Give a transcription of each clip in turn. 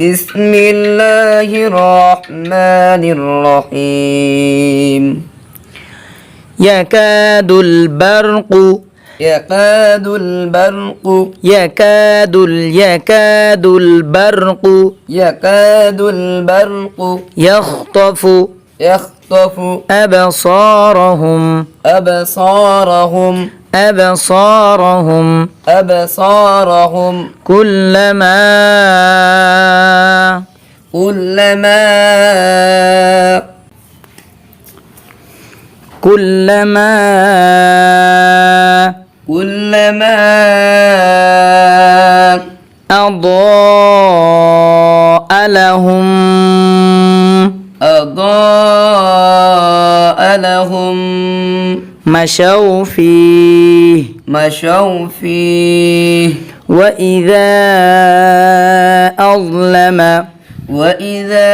بسم الله الرحمن الرحيم يكاد البرق يكاد البرق يكاد يكاد البرق يكاد البرق يخطف يخطف أبصارهم أبصارهم أبصارهم أبصارهم كلما كلما كلما كلما أضاء لهم أضاء لهم مشوا فيه. مشوا فيه. وإذا أظلم وإذا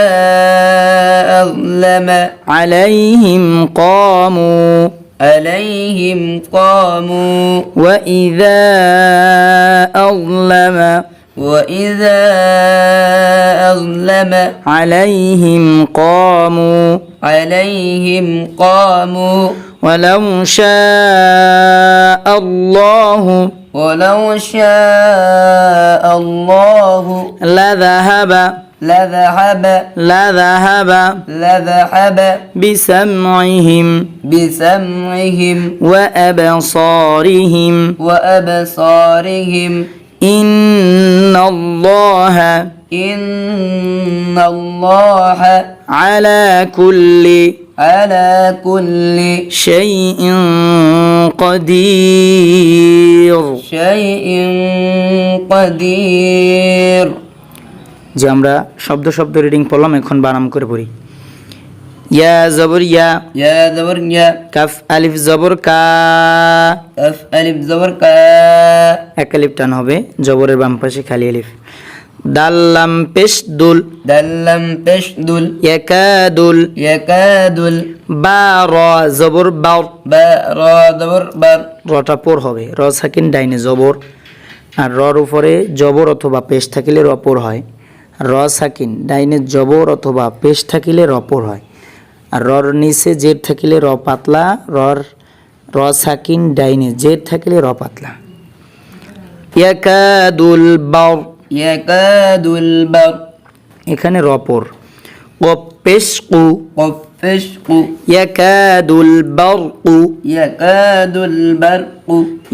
أظلم عليهم قاموا. عليهم قاموا. وإذا أظلم وإذا أظلم عليهم قاموا. عليهم قاموا. ولو شاء الله ولو شاء الله لذهب لذهب لذهب لذهب بسمعهم بسمعهم وأبصارهم وأبصارهم إن الله إن الله على كل على كل شيء قدير شيء قدير যে আমরা শব্দ শব্দ রিডিং পড়লাম এখন বানাম করে পড়ি ইয়া জবর ইয়া يا زبر يا কাফ আলিফ জবর কা أف ألف زبر كا এক আলিফ টান হবে জবরের বাম পাশে খালি আলিফ দাল্লাম পেশদুল। দাল্লাম পেশদুল। ইয়াকাদুল ইয়াকাদুল বা র জবর বাউর বা র জবর বা রটা পর হবে। র সাকিন ডাইনে জবর। আর রর উপরে জবর অথবা পেশ থাকিলে রপর হয়। র সাকিন ডাইনে জবর অথবা পেশ থাকিলে রপর হয়। আর রর নিচে জের থাকিলে র পাতলা। রর র সাকিন ডাইনে জের থাকিলে র পাতলা। ইয়াকাদুল বা يكاد البر এখানে রপর ও পেশ কু قفشق ইয়াকাদুল বারকু يكاد البرق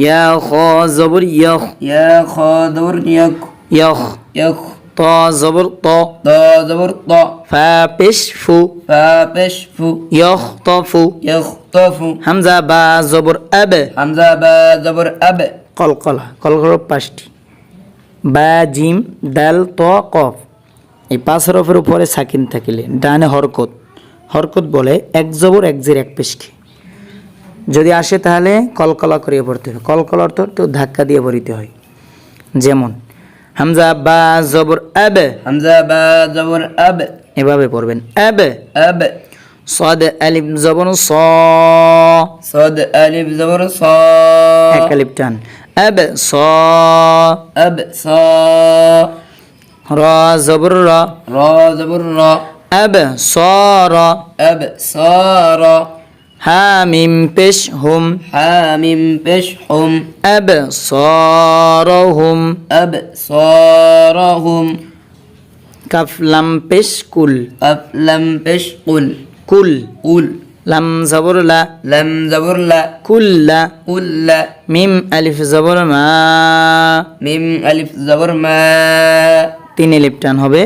ইয়া খ জবর ইয়খ يا خاضر يك ইয়খ يخ ত জবর ত ضا زبر طا ফা পেশ ফু فابشف ইয়খ ত ফু يخطف হামজা বা জবর আব حمزة با زبر أب কলকলা কলকল পাঁচটি বা জিম দাল ত কফ। এই পাঁচ হরফের উপরে সাকিন থাকিলে ডানে হরকত। হরকত বলে এক জবর এক জের এক পেশকে। যদি আসে তাহলে কলকলা করিয়ে পড়তে হবে কলকলা অর্থ একটু ধাক্কা দিয়ে পড়িতে হয়। যেমন হামজা বা জবর আবে। হামজা বা জবর আবে। এভাবে পড়বেন। আবে। আবে। সদ আলিফ জবর স। সদ আলিফ জবর স। এক আলিফ টান। أبصا أبصا را زبر را را زبر را أبصار. أبصار. حامم بشهم. حامم بشهم. أبصارهم. أبصارهم. كفلم بشكل. كفلم بشكل. كل. كل. লাম জবরলা লাম জবরলা কুল্লা উল্লা মিম আলিফ জবর মা। মিম আলিফ জবর মা। তিন এলিফ হবে।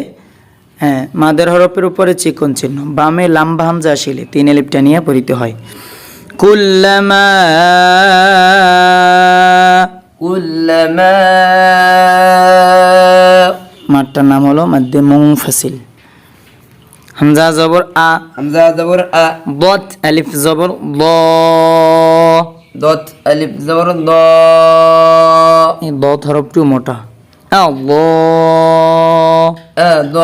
হ্যাঁ মাদের হরফের উপরে চিকন চিহ্ন। বামে লাম্বা হামজা আসিলে তিন এলিফ নিয়ে পড়িতে হয়। কুল্লামা কুল্লামা মাঠটার নাম হলো মাদ্দে মুংফাসিল হামজা জবর আ। হামজা জবর আ। বত আলিফ জবর ব দত আলিফ জবর দ। এই বত হরফটিও মোটা। আল্লাহ আ দ।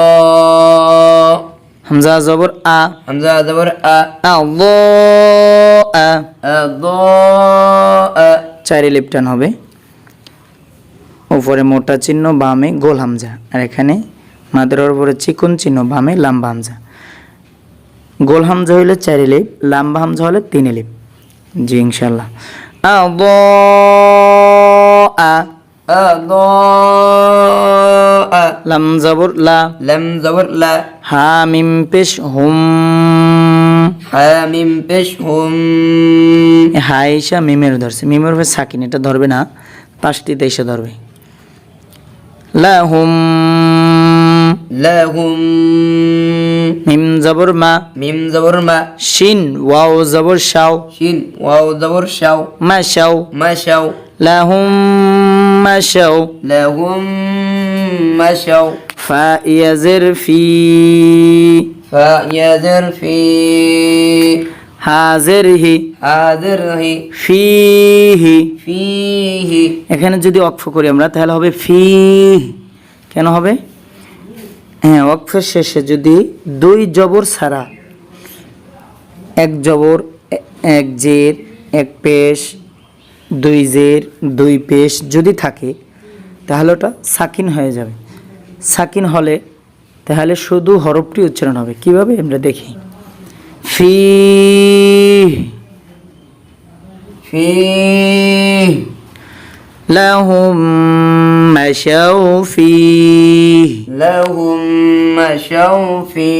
হামজা জবর আ। হামজা জবর আ। আল্লাহ আ। দ আ চারি লিপটান হবে। উপরে মোটা চিহ্ন বামে গোল হামজা। আর এখানে মাদের উপরে চিকন চিহ্ন বামে লাম্বা হামজা। গোল হামজা হইলে চারি লিপ লাম্বা হামজা হলে তিন লিপ জি ইনশাল্লাহ লাম জবর লা। লাম জবর লা। হা মিম পেশ হুম। হা মিম পেশ হুম। এ হাইসা মিমের ধরছে। মিমের উপরে সাকিন এটা ধরবে না। পাঁচটিতে এসে ধরবে। লাহুম লাহুম মিম জবর মা। মিম জবর মা। শিন ওয়াও জবর শাও। শিন ওয়াও জবর শাও। মা শাও। মা শাও। লাহুম মা শাও। লাহুম মা শাও। ফা ইয়াজের ফি। ফা ইয়াজর ফি। হাজের হি। হাদির হি। ফিহি ফিহি এখানে যদি অক্ষ করি আমরা তাহলে হবে ফি কেন হবে? হ্যাঁ অক্ষের শেষে যদি দুই জবর ছাড়া, এক জবর, এক জের, এক পেশ, দুই জের, দুই পেশ যদি থাকে, তাহলে ওটা সাকিন হয়ে যাবে। সাকিন হলে, তাহলে শুধু হরফটি উচ্চারণ হবে। কীভাবে? আমরা দেখি। ফি ফি لهم مشوا فيه লাহুম মা শাও ফি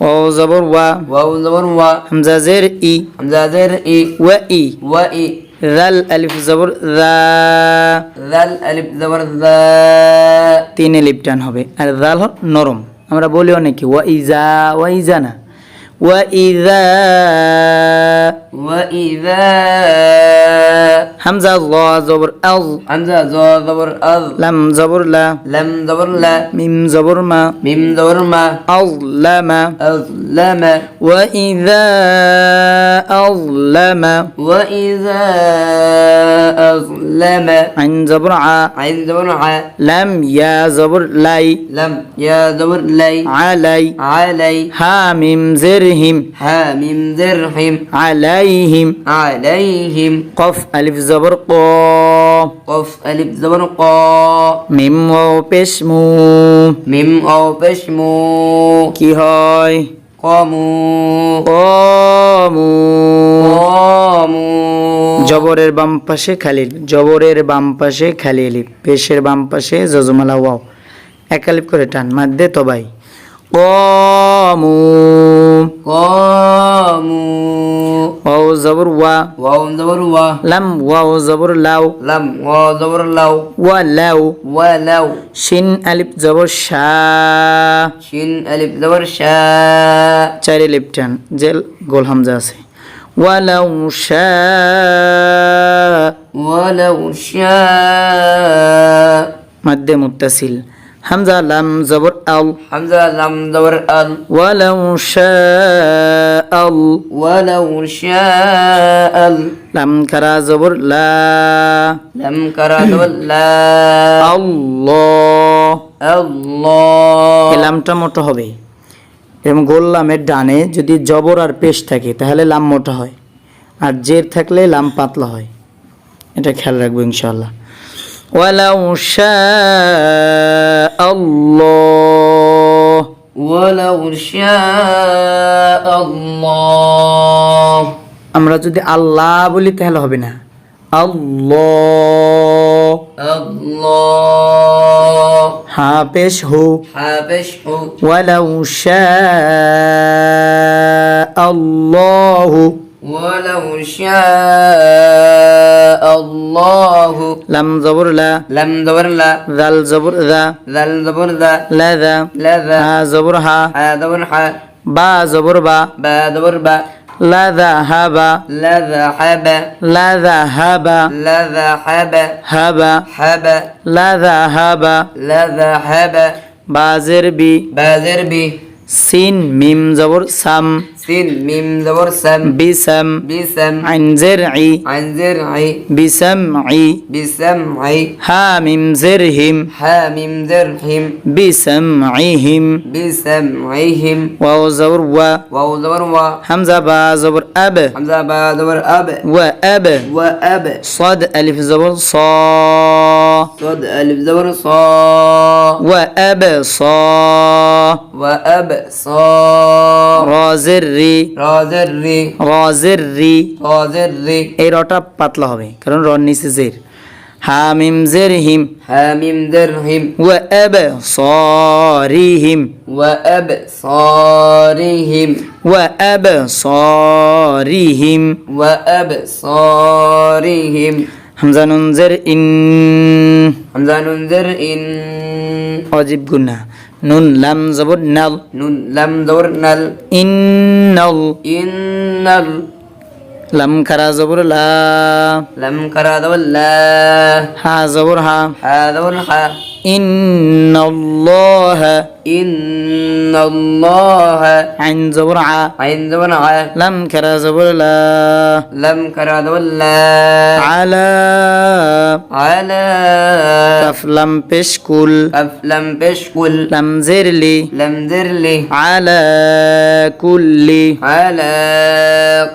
واو زبر و ওয়াও জবর ওয়া همزة زر إي হামজা জের ই وإي ওয়া ই ذل ألف زبر ذا জাল আলিফ জবর দা তিন লিপটান হবে আর জাল হল নরম আমরা বলি অনেকে ওয়া ইজা ওয়া ইজা না ওয়া ইজা وإذا همزة ظا زبر أظ همزة ظا زبر أظ لم زبر لا. لم زبر لا. ميم زبر ما. ميم زبر ما. أظلم أظلم وإذا أظلم وإذا أظلم عين زبر ع عين زبر ع لم يا زبر لي لم يا زبر لي علي علي ها ميم زرهم. ها ميم زرهم. علي. عليهم عليهم কফ আলিফ জবর ক। কফ আলিফ জবর ক। মিম ও পেশমু মিম ও পেশমু কি হয়? قامو কমু কমু জবরের বাম পাশে খালি জবরের বাম পাশে খালিলি। পেশের বাম পাশে জজমালা ওয়াও। একালিপ করে টান। মাধ্যে তবাই। কমু কম قاموا ওয়াও জবর ওয়া واو زبر وا লাম ওয়াও জবর লাউ لم واو زبر لو ওয়া লাউ ولو শিন আলিফ জবর শা شين ألف زبر شاء চারি লিপ টান জেল গোল হামজা আছে ওয়ালাউ শা ولو شاء মাদ্দে মুত্তাসিল হামজা লাম জবর আল। হামজা লাম জবর আল। ওয়ালাউ শাআল। ওয়ালাউ শাআল। লাম কারা জবর লা। লাম কারা জবর লা। আল্লাহ। আল্লাহ। এই লামটা মোটা হবে। এবং গোল লামের ডানে যদি জবর আর পেশ থাকে তাহলে লাম মোটা হয়। আর জের থাকলে লাম পাতলা হয়। এটা খেয়াল রাখব ইনশাআল্লাহ। ওয়ালাউ শাআ আল্লাহ ولو شاء الله আমরা যদি আল্লাহ বলি তাহলে হবে না আল্লাহ الله হা পেশ হু حبشه ولو شاء الله ولو شاء الله. لم زبر لا. لم زبر لا. ذل زبر ذا. ذل زبر ذا. لا ذا. لا ذا. ها زبر ها. ها زبر ها. با زبر با. با زبر با. لا ذهب لا ذهب لا ذهب لا ذهب هب هب لا ذهب لا ذهب بازر بي بازر بي سين ميم زبر سم. سين ميم زبر سم. بسم. بسم. عن زرعي عن زرعي بسمعي بسمعي ها ميم زرهم. ها ميم زرهم. بسمعهم. بسمعهم. واو زبر و. واو زبر و. همزة با زبر أب. همزة با زبر أب. وأب وأب صاد ألف زبر صا. صاد ألف زبر صا. وأب صا. وأب صا را زر রি را زر ري রা জের রি را زر ري এই রটা পাতলা হবে কারণ রন নিচে জের হা মিম জের হিম حاميم درهم وأب صارهم وأب صارهم وأب صارهم وأب صارهم হামজা নুন জের ইন حمزة ننذر إن অজিব গুনা নুন লাম জবর নাল। নুন লাম জবর নাল। ইন্নাল। ইন্নাল। লাম খারা জবর লা। লাম খারা জবর লা। হা জবর হা। হা জবর হা। إن الله إن الله عن زورعة عن زورعة لم كرا الله لم كرا الله على على أفلم بشكل أفلم بشكل لم زرلي لم زرلي على كل على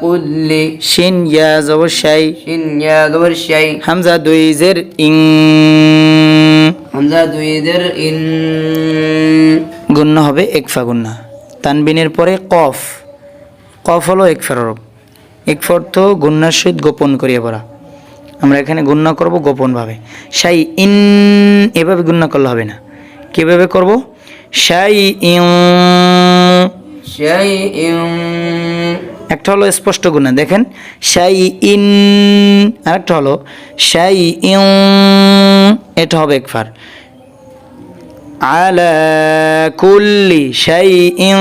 كل شن يا زور شيء شن يا زور شيء همزة دوي زر إن হামজা দুইদের ইন গুণ্য হবে একফা গুণ্য তানবিনের পরে কফ। কফ হলো একফার রব একফা অর্থ গুণ্যার সহিত গোপন করিয়া পড়া। আমরা এখানে গুণ্য করব গোপনভাবে। সাই ইন এভাবে গুণ্য করলে হবে না। কীভাবে করব? সাই ইউ সাই ইউ একটা হলো স্পষ্ট গুণা, দেখেন সাই ইন আরেকটা হলো সাই ইউ এটা হবে একবার। আলা কুল্লি সাই ইং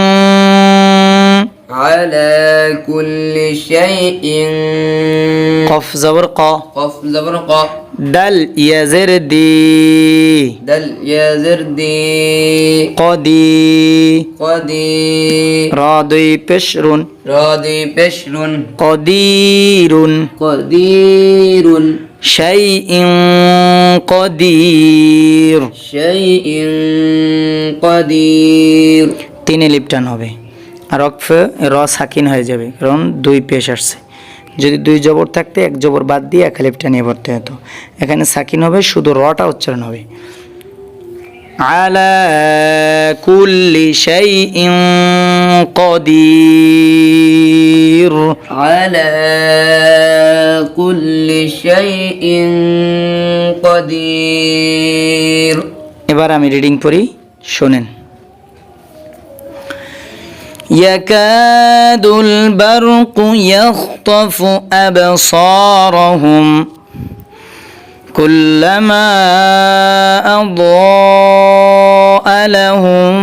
على كل شيء قف زبرقة قف زبرقة دل يزردي دل يزردي قدي قدي راضي بشر راضي بشر قدير قدير شيء قدير شيء قدير تين لبتان হবে আর অক্ফে র সাকিন হয়ে যাবে কারণ দুই পেশ আসছে যদি দুই জবর থাকতে এক জবর বাদ দিয়ে এক লিপটা নিয়ে পড়তে হতো এখানে সাকিন হবে শুধু রটা উচ্চারণ হবে আলা কুল্লি শাইইন কদির على كل شيء قدير এবার আমি রিডিং পড়ি শোনেন يكاد البرق يخطف أبصارهم. كلما أضاء لهم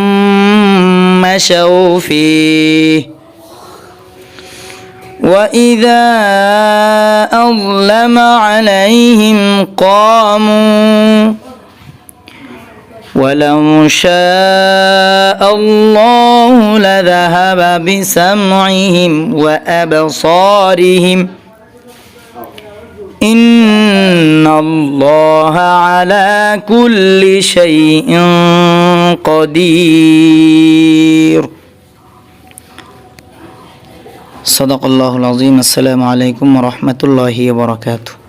مشوا فيه. وإذا أظلم عليهم قاموا ولو شاء الله لذهب بسمعهم وأبصارهم. إن الله على كل شيء قدير. صدق الله العظيم. السلام عليكم ورحمة الله وبركاته.